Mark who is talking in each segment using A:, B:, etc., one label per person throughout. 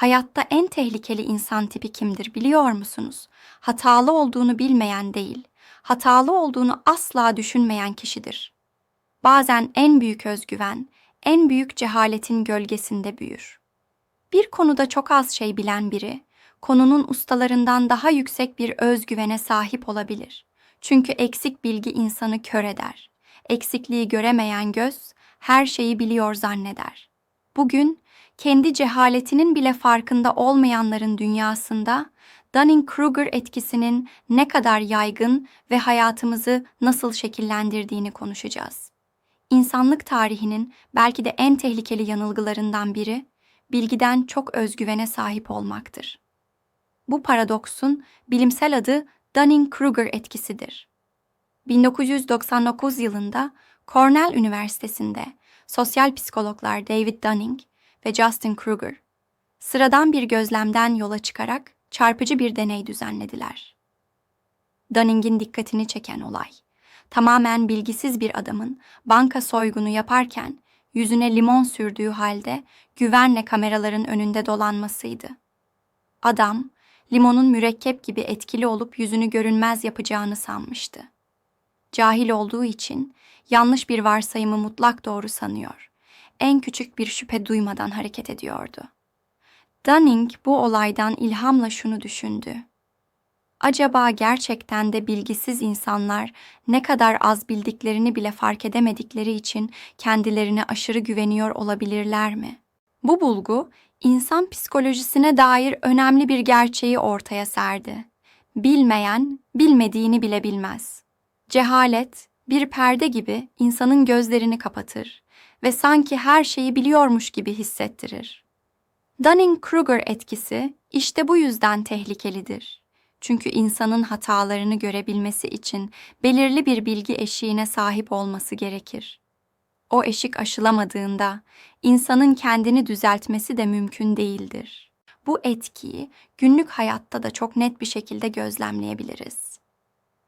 A: Hayatta en tehlikeli insan tipi kimdir biliyor musunuz? Hatalı olduğunu bilmeyen değil, hatalı olduğunu asla düşünmeyen kişidir. Bazen en büyük özgüven, en büyük cehaletin gölgesinde büyür. Bir konuda çok az şey bilen biri, konunun ustalarından daha yüksek bir özgüvene sahip olabilir. Çünkü eksik bilgi insanı kör eder. Eksikliği göremeyen göz her şeyi biliyor zanneder. Bugün kendi cehaletinin bile farkında olmayanların dünyasında Dunning-Kruger etkisinin ne kadar yaygın ve hayatımızı nasıl şekillendirdiğini konuşacağız. İnsanlık tarihinin belki de en tehlikeli yanılgılarından biri bilgiden çok özgüvene sahip olmaktır. Bu paradoksun bilimsel adı Dunning-Kruger etkisidir. 1999 yılında Cornell Üniversitesi'nde sosyal psikologlar David Dunning ve Justin Kruger sıradan bir gözlemden yola çıkarak çarpıcı bir deney düzenlediler. Dunning'in dikkatini çeken olay, tamamen bilgisiz bir adamın banka soygunu yaparken yüzüne limon sürdüğü halde güvenle kameraların önünde dolanmasıydı. Adam, limonun mürekkep gibi etkili olup yüzünü görünmez yapacağını sanmıştı. Cahil olduğu için yanlış bir varsayımı mutlak doğru sanıyor. En küçük bir şüphe duymadan hareket ediyordu. Dunning bu olaydan ilhamla şunu düşündü. Acaba gerçekten de bilgisiz insanlar ne kadar az bildiklerini bile fark edemedikleri için kendilerine aşırı güveniyor olabilirler mi? Bu bulgu insan psikolojisine dair önemli bir gerçeği ortaya serdi. Bilmeyen bilmediğini bile bilmez. Cehalet bir perde gibi insanın gözlerini kapatır ve sanki her şeyi biliyormuş gibi hissettirir. Dunning-Kruger etkisi işte bu yüzden tehlikelidir. Çünkü insanın hatalarını görebilmesi için belirli bir bilgi eşiğine sahip olması gerekir. O eşik aşılamadığında insanın kendini düzeltmesi de mümkün değildir. Bu etkiyi günlük hayatta da çok net bir şekilde gözlemleyebiliriz.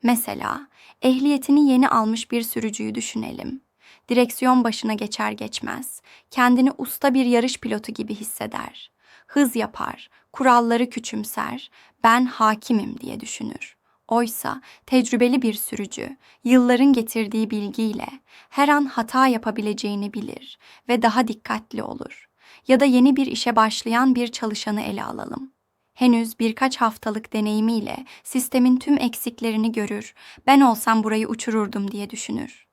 A: Mesela ehliyetini yeni almış bir sürücüyü düşünelim. Direksiyon başına geçer geçmez kendini usta bir yarış pilotu gibi hisseder. Hız yapar, kuralları küçümser, ben hakimim diye düşünür. Oysa tecrübeli bir sürücü yılların getirdiği bilgiyle her an hata yapabileceğini bilir ve daha dikkatli olur. Ya da yeni bir işe başlayan bir çalışanı ele alalım. Henüz birkaç haftalık deneyimiyle sistemin tüm eksiklerini görür, ben olsam burayı uçururdum diye düşünür.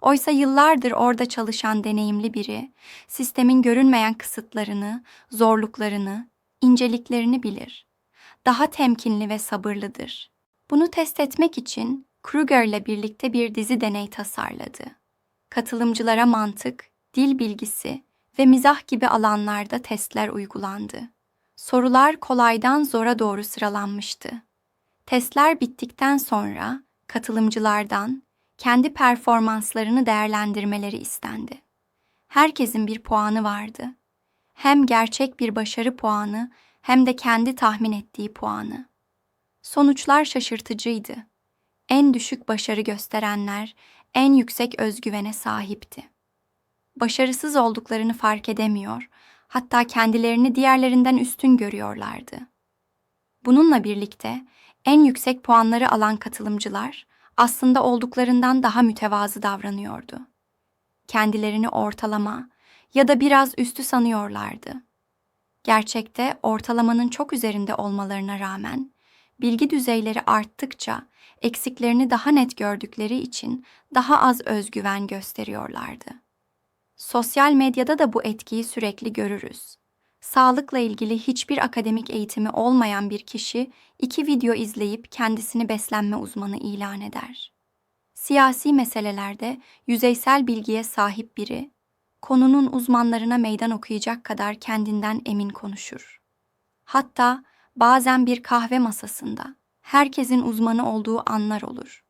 A: Oysa yıllardır orada çalışan deneyimli biri, sistemin görünmeyen kısıtlarını, zorluklarını, inceliklerini bilir. Daha temkinli ve sabırlıdır. Bunu test etmek için Kruger ile birlikte bir dizi deney tasarladı. Katılımcılara mantık, dil bilgisi ve mizah gibi alanlarda testler uygulandı. Sorular kolaydan zora doğru sıralanmıştı. Testler bittikten sonra katılımcılardan kendi performanslarını değerlendirmeleri istendi. Herkesin bir puanı vardı. Hem gerçek bir başarı puanı hem de kendi tahmin ettiği puanı. Sonuçlar şaşırtıcıydı. En düşük başarı gösterenler en yüksek özgüvene sahipti. Başarısız olduklarını fark edemiyor, hatta kendilerini diğerlerinden üstün görüyorlardı. Bununla birlikte en yüksek puanları alan katılımcılar aslında olduklarından daha mütevazı davranıyordu. Kendilerini ortalama ya da biraz üstü sanıyorlardı. Gerçekte ortalamanın çok üzerinde olmalarına rağmen bilgi düzeyleri arttıkça eksiklerini daha net gördükleri için daha az özgüven gösteriyorlardı. Sosyal medyada da bu etkiyi sürekli görürüz. Sağlıkla ilgili hiçbir akademik eğitimi olmayan bir kişi iki video izleyip kendisini beslenme uzmanı ilan eder. Siyasi meselelerde yüzeysel bilgiye sahip biri, konunun uzmanlarına meydan okuyacak kadar kendinden emin konuşur. Hatta bazen bir kahve masasında herkesin uzmanı olduğu anlar olur.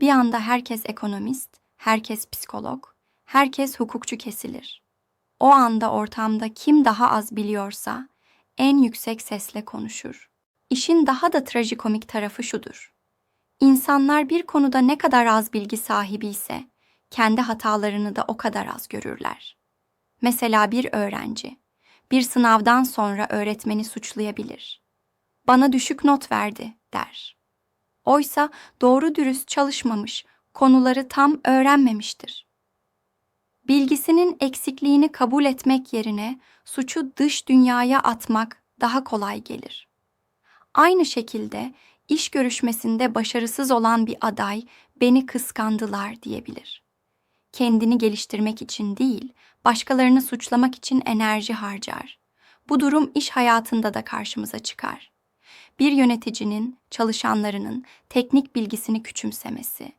A: Bir anda herkes ekonomist, herkes psikolog, herkes hukukçu kesilir. O anda ortamda kim daha az biliyorsa en yüksek sesle konuşur. İşin daha da trajikomik tarafı şudur. İnsanlar bir konuda ne kadar az bilgi sahibi ise kendi hatalarını da o kadar az görürler. Mesela bir öğrenci bir sınavdan sonra öğretmeni suçlayabilir. Bana düşük not verdi der. Oysa doğru dürüst çalışmamış, konuları tam öğrenmemiştir. Bilgisinin eksikliğini kabul etmek yerine suçu dış dünyaya atmak daha kolay gelir. Aynı şekilde iş görüşmesinde başarısız olan bir aday beni kıskandılar diyebilir. Kendini geliştirmek için değil, başkalarını suçlamak için enerji harcar. Bu durum iş hayatında da karşımıza çıkar. Bir yöneticinin çalışanlarının teknik bilgisini küçümsemesi,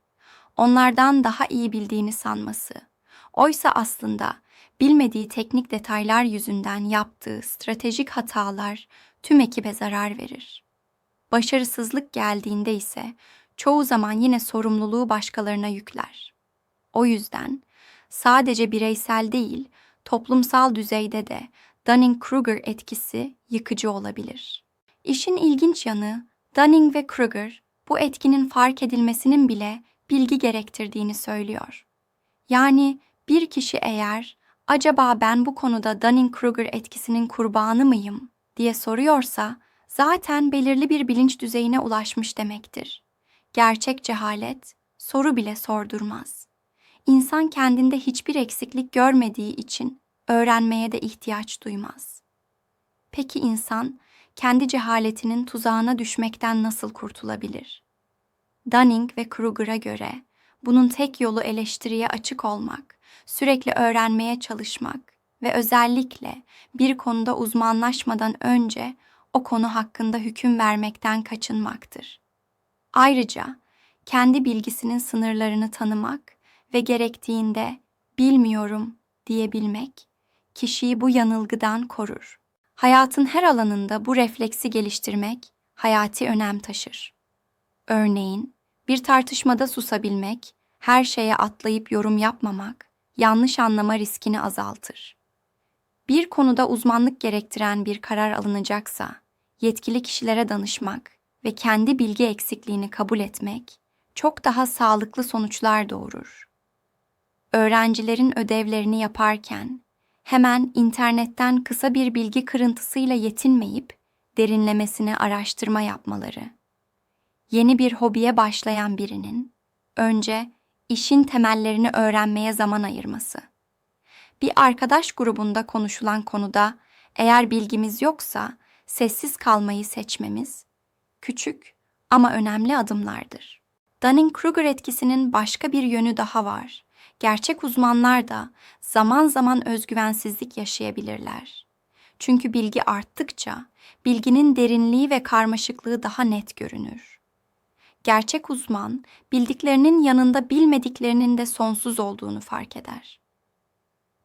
A: onlardan daha iyi bildiğini sanması, oysa aslında bilmediği teknik detaylar yüzünden yaptığı stratejik hatalar tüm ekibe zarar verir. Başarısızlık geldiğinde ise çoğu zaman yine sorumluluğu başkalarına yükler. O yüzden sadece bireysel değil, toplumsal düzeyde de Dunning-Kruger etkisi yıkıcı olabilir. İşin ilginç yanı Dunning ve Kruger bu etkinin fark edilmesinin bile bilgi gerektirdiğini söylüyor. Yani bir kişi eğer acaba ben bu konuda Dunning-Kruger etkisinin kurbanı mıyım diye soruyorsa zaten belirli bir bilinç düzeyine ulaşmış demektir. Gerçek cehalet soru bile sordurmaz. İnsan kendinde hiçbir eksiklik görmediği için öğrenmeye de ihtiyaç duymaz. Peki insan kendi cehaletinin tuzağına düşmekten nasıl kurtulabilir? Dunning ve Kruger'a göre bunun tek yolu eleştiriye açık olmak, sürekli öğrenmeye çalışmak ve özellikle bir konuda uzmanlaşmadan önce o konu hakkında hüküm vermekten kaçınmaktır. Ayrıca kendi bilgisinin sınırlarını tanımak ve gerektiğinde bilmiyorum diyebilmek kişiyi bu yanılgıdan korur. Hayatın her alanında bu refleksi geliştirmek hayati önem taşır. Örneğin bir tartışmada susabilmek, her şeye atlayıp yorum yapmamak yanlış anlama riskini azaltır. Bir konuda uzmanlık gerektiren bir karar alınacaksa, yetkili kişilere danışmak ve kendi bilgi eksikliğini kabul etmek çok daha sağlıklı sonuçlar doğurur. Öğrencilerin ödevlerini yaparken hemen internetten kısa bir bilgi kırıntısıyla yetinmeyip derinlemesine araştırma yapmaları. Yeni bir hobiye başlayan birinin önce işin temellerini öğrenmeye zaman ayırması. Bir arkadaş grubunda konuşulan konuda eğer bilgimiz yoksa sessiz kalmayı seçmemiz küçük ama önemli adımlardır. Dunning-Kruger etkisinin başka bir yönü daha var. Gerçek uzmanlar da zaman zaman özgüvensizlik yaşayabilirler. Çünkü bilgi arttıkça bilginin derinliği ve karmaşıklığı daha net görünür. Gerçek uzman bildiklerinin yanında bilmediklerinin de sonsuz olduğunu fark eder.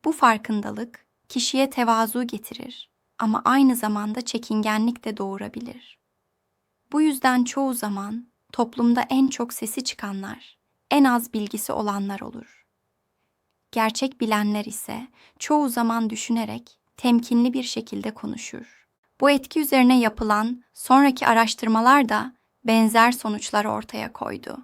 A: Bu farkındalık kişiye tevazu getirir ama aynı zamanda çekingenlik de doğurabilir. Bu yüzden çoğu zaman toplumda en çok sesi çıkanlar, en az bilgisi olanlar olur. Gerçek bilenler ise çoğu zaman düşünerek temkinli bir şekilde konuşur. Bu etki üzerine yapılan sonraki araştırmalar da benzer sonuçlar ortaya koydu.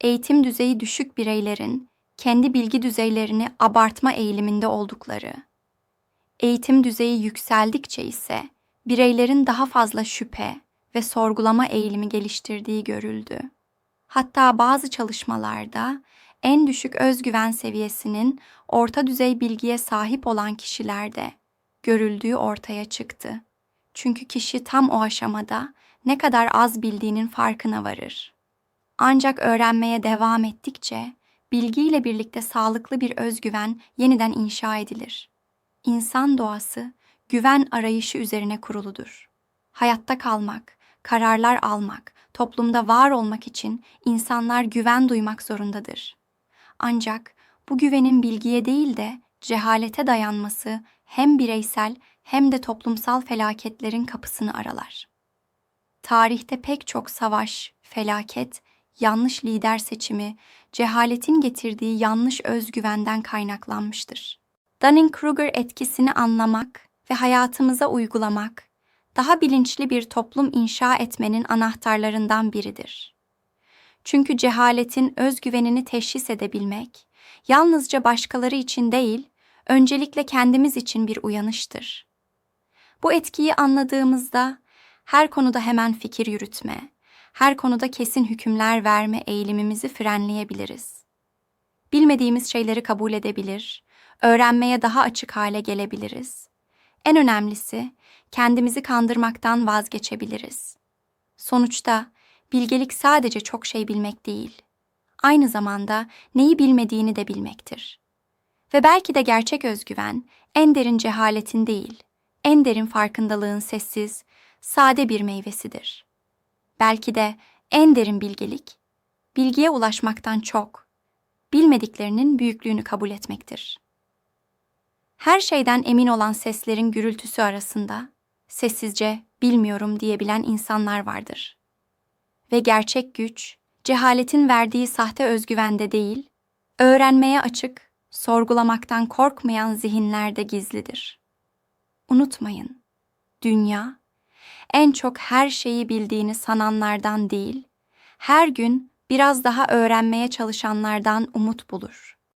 A: Eğitim düzeyi düşük bireylerin kendi bilgi düzeylerini abartma eğiliminde oldukları, eğitim düzeyi yükseldikçe ise bireylerin daha fazla şüphe ve sorgulama eğilimi geliştirdiği görüldü. Hatta bazı çalışmalarda en düşük özgüven seviyesinin orta düzey bilgiye sahip olan kişilerde görüldüğü ortaya çıktı. Çünkü kişi tam o aşamada ne kadar az bildiğinin farkına varır. Ancak öğrenmeye devam ettikçe bilgiyle birlikte sağlıklı bir özgüven yeniden inşa edilir. İnsan doğası güven arayışı üzerine kuruludur. Hayatta kalmak, kararlar almak, toplumda var olmak için insanlar güven duymak zorundadır. Ancak bu güvenin bilgiye değil de cehalete dayanması hem bireysel hem de toplumsal felaketlerin kapısını aralar. Tarihte pek çok savaş, felaket, yanlış lider seçimi, cehaletin getirdiği yanlış özgüvenden kaynaklanmıştır. Dunning-Kruger etkisini anlamak ve hayatımıza uygulamak, daha bilinçli bir toplum inşa etmenin anahtarlarından biridir. Çünkü cehaletin özgüvenini teşhis edebilmek, yalnızca başkaları için değil, öncelikle kendimiz için bir uyanıştır. Bu etkiyi anladığımızda her konuda hemen fikir yürütme, her konuda kesin hükümler verme eğilimimizi frenleyebiliriz. Bilmediğimiz şeyleri kabul edebilir, öğrenmeye daha açık hale gelebiliriz. En önemlisi kendimizi kandırmaktan vazgeçebiliriz. Sonuçta bilgelik sadece çok şey bilmek değil, aynı zamanda neyi bilmediğini de bilmektir. Ve belki de gerçek özgüven en derin cehaletin değil, en derin farkındalığın sessiz, sade bir meyvesidir. Belki de en derin bilgelik, bilgiye ulaşmaktan çok, bilmediklerinin büyüklüğünü kabul etmektir. Her şeyden emin olan seslerin gürültüsü arasında sessizce bilmiyorum diyebilen insanlar vardır. Ve gerçek güç, cehaletin verdiği sahte özgüvende değil, öğrenmeye açık, sorgulamaktan korkmayan zihinlerde gizlidir. Unutmayın, dünya en çok her şeyi bildiğini sananlardan değil, her gün biraz daha öğrenmeye çalışanlardan umut bulur.